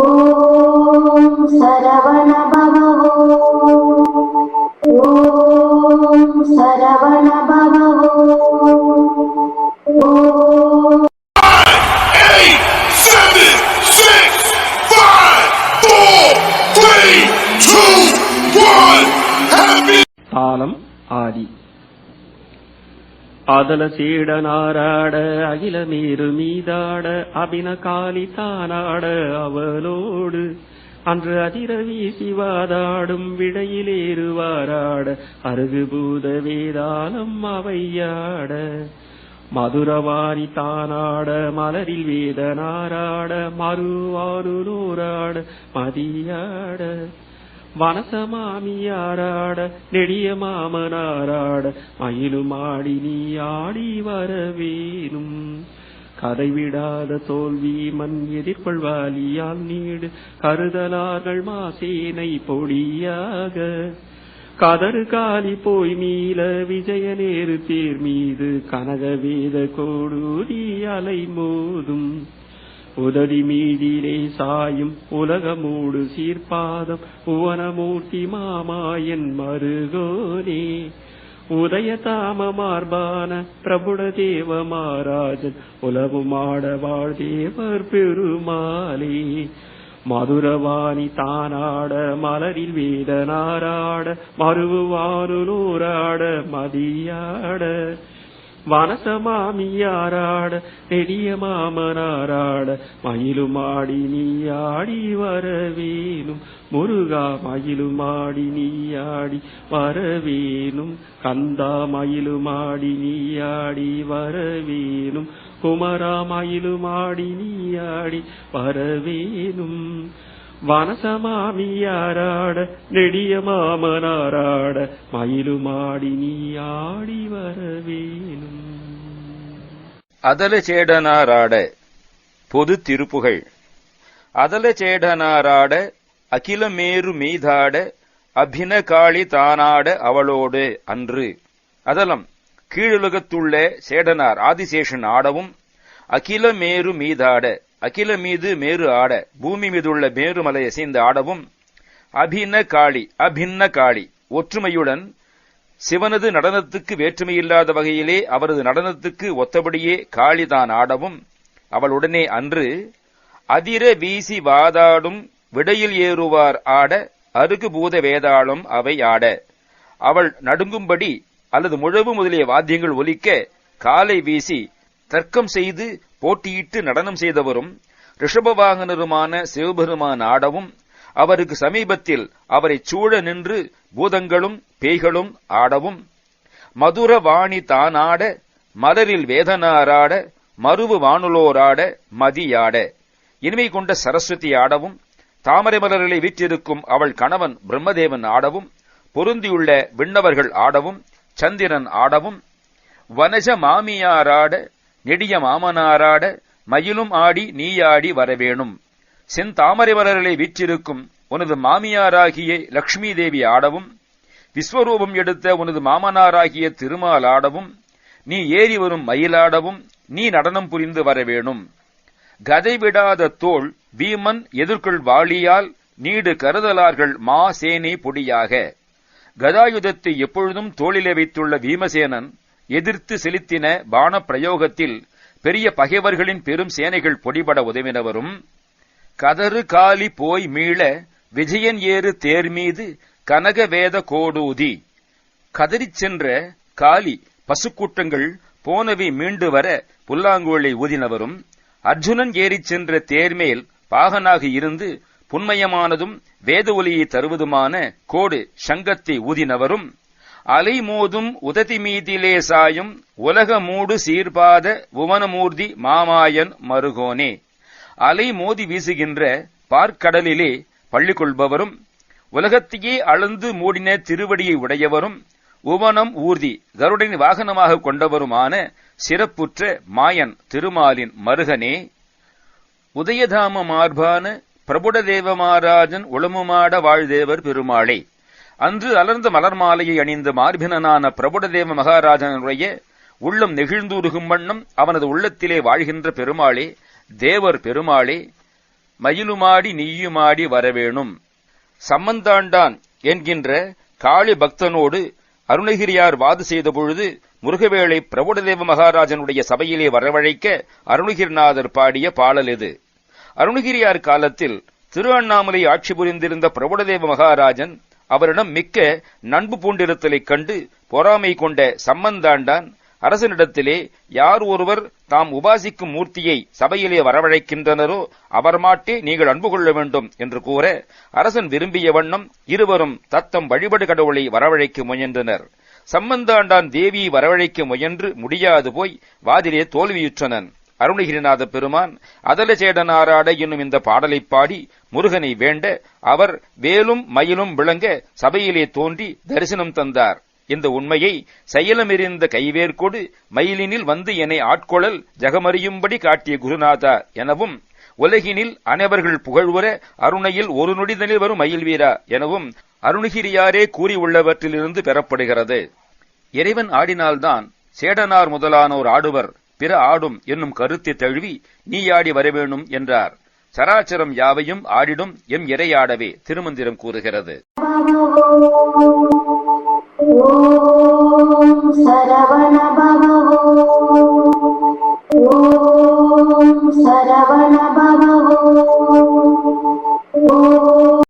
ॐ सरवण ஆதல சீடனாராட அகில மீறு மீதாட அபின காலி தானாட அவளோடு அன்று அதிரவி சிவாதாடும் விடையிலேறுவாராட அருகு பூத வேதாளம் அவையாட. மதுரவாரி தானாட மலரில் வேதனாராட மறுவாறு நூறாட மதியாட. வனசமாமியாராட நெடிய மாமனாராட மயிலுமாடி நீ ஆடி கதை கதைவிடாத தோல்வி மண் எதிர்கொள்வாலியால் நீடு கருதலார்கள் மாசேனை பொடியாக. கதறு காலி போய் மீள விஜயநேரு தேர் மீது கனகவேத கோடூரி அலை மோதும். உதடி மீதிலே சாயும் உலகமூடு சீர்பாதம் புவனமூர்த்தி மாமாயன் மருகோனே. உதய தாம மார்பான பிரபுட தேவ மாராஜன் உலகுமாட வாழ்தேவர் பெருமாளே. மதுரவாணி தானாட மலரில் வேதனாராட மறுவாருளூராட மதியாட. வனசமாமியாராட நெடிய மாமனாராட மயிலுமாடி நீ ஆடி வரவேணும் முருகா மயிலுமாடி நீ ஆடி வரவேணும் கந்தா மயிலுமாடி நீ ஆடி வரவேணும் குமரா மயிலுமாடி நீ ஆடி வரவேணும் வனசமாமியாராட நெடிய மாமனாராட மயிலுமாடி நீ ஆடி வரவேணும். அதலச்சேடனாராட பொது திருப்புகழ். அதலச்சேடனாராட அகிலமேரு மீதாட அபினகாளி தானாட அவளோடு அன்று. அதலம் கீழுலகத்துள்ள சேடனார் ஆதிசேஷன் ஆடவும் அகிலமேரு மீதாட அகில மீது மேரு ஆட பூமி மீதுள்ள மேருமலை அசைந்து ஆடவும் அபின காளி அபின்ன காளி ஒற்றுமையுடன் சிவனது நடனத்துக்கு வேற்றுமையில்லாத வகையிலே அவரது நடனத்துக்கு ஒத்தபடியே காளிதான் ஆடவும் அவளுடனே அன்று அதிர வீசி வாதாடும் விடையில் ஏறுவார் ஆட அருகு பூத வேதாளம் அவை ஆட. அவள் நடுங்கும்படி அல்லது முழவு முதலிய வாத்தியங்கள் ஒலிக்க காலை வீசி தர்க்கம் செய்து போட்டியிட்டு நடனம் செய்தவரும் ரிஷபவாகனருமான சிவபெருமான் ஆடவும் அவருக்கு சமீபத்தில் அவரைச் சூழ நின்று பூதங்களும் பேய்களும் ஆடவும் மதுர வாணி தானாட மலரில் வேதனாராட மருவு வானுலோராட மதியாட. இனிமை கொண்ட சரஸ்வதி ஆடவும் தாமரை மலர்களை வீற்றிருக்கும் அவள் கணவன் பிரம்மதேவன் ஆடவும் பொருந்தியுள்ள விண்ணவர்கள் ஆடவும் சந்திரன் ஆடவும் வனஜ மாமியாராட நெடிய மாமனாராட மயிலும் ஆடி நீயாடி வரவேணும். செந்தாமரை மலர்களை வீற்றிருக்கும் உனது மாமியாராகிய லக்ஷ்மி தேவி ஆடவும் விஸ்வரூபம் எடுத்த உனது மாமனாராகிய திருமால் ஆடவும் நீ ஏறி வரும் மயிலாடவும் நீ நடனம் புரிந்து வரவேணும். கதை விடாத தோள் வீமன் எதிர்கொள் வாளியால் நீடு கருதலார்கள் மா சேனை பொடியாக. கதாயுதத்தை எப்பொழுதும் தோளிலே வைத்துள்ள வீமசேனன் எதிர்த்து செலுத்தின பான பிரயோகத்தில் பெரிய பகைவர்களின் பெரும் சேனைகள் பொடிபட உதவினவரும் கதறு காலி போய் மீள விஜயன் ஏறு தேர் மீது கனக வேத கோடூதி. கதறிச் சென்ற காலி பசுக்கூட்டங்கள் போனவை மீண்டு வர புல்லாங்குழலை ஊதினவரும் அர்ஜுனன் ஏறிச் சென்ற தேர்மேல் பாகனாக இருந்து புன்மயமானதும் வேத ஒலியை தருவதுமான கோடு சங்கத்தை ஊதினவரும் அலை மோதும் உததி மீதிலே சாயும் உலக மூடு சீர்பாத புவனமூர்த்தி மாமாயன் மருகோனே. அலை மோதி வீசுகின்ற பார்க்கடலிலே பள்ளி கொள்பவரும் உலகத்தையே அளந்து மூடின திருவடியை உடையவரும் உவனம் ஊர்தி கருடனின் வாகனமாக கொண்டவருமான சிறப்புற்ற மாயன் திருமாலின் மருகனே. உதயதாம மார்பான பிரபுடதேவ மாராஜன் உளமுமாட வாழ்தேவர் பெருமாளே. அன்று அலர்ந்த மலர் மாலையை அணிந்த மார்பினனான பிரபுடதேவ மகாராஜனுடைய உள்ளம் நெகிழ்ந்தூருகும் வண்ணம் அவனது உள்ளத்திலே வாழ்கின்ற பெருமாளே தேவர் பெருமாளே மயிலுமாடி நீயுமாடி வரவேணும். சம்மந்தாண்டான் என்கின்ற காளி பக்தனோடு அருணகிரியார் வாது செய்த பொழுது முருகவேளை பிரபுடதேவ மகாராஜனுடைய சபையிலே வரவழைக்க அருணகிரிநாதர் பாடிய பாடல் இது அருணகிரியார் காலத்தில் திரு அண்ணாமலை ஆட்சி புரிந்திருந்த பிரபுடதேவ மகாராஜன் அவரிடம் மிக்க நண்பு பூண்டிருத்தலைக் கண்டு பொறாமை கொண்ட சம்மந்தாண்டான் அரசனிடத்திலே யார் ஒருவர் தாம் உபாசிக்கும் மூர்த்தியை சபையிலே வரவழைக்கின்றனரோ அவர் மாட்டே நீங்கள் அன்பு கொள்ள வேண்டும் என்று கூற அரசன் விரும்பிய வண்ணம் இருவரும் தத்தம் வழிபடு கடவுளை வரவழைக்க முயன்றனர். சம்பந்தாண்டான் தேவியை வரவழைக்க முயன்று முடியாது போய் வாதிலே தோல்வியுற்றனன். அருணகிரிநாத பெருமான் அதலசேடனாராட என்னும் இந்த பாடலைப் பாடி முருகனை வேண்ட அவர் வேலும் மயிலும் விளங்க சபையிலே தோன்றி தரிசனம் தந்தார். இந்த உண்மையை செயலமிருந்த கைவேற்கொடு மயிலினில் வந்து என்னை ஆட்கொழல் ஜகமறியும்படி காட்டிய குருநாதா எனவும் உலகினில் அனைவர்கள் புகழ்வுற அருணையில் ஒரு நொடிதனில் வரும் மயில் வீரா எனவும் அருணகிரியாரே கூறியுள்ளவற்றிலிருந்து பெறப்படுகிறது. இறைவன் ஆடினால்தான் சேடனார் முதலானோர் ஆடுவர் பிற ஆடும் என்னும் கருத்தை தழுவி நீ ஆடி வரவேணும் என்றார். சராச்சரம் யாவையும் ஆடிடும் எம் இறையாடவே திருமந்திரம் கூறுகிறது.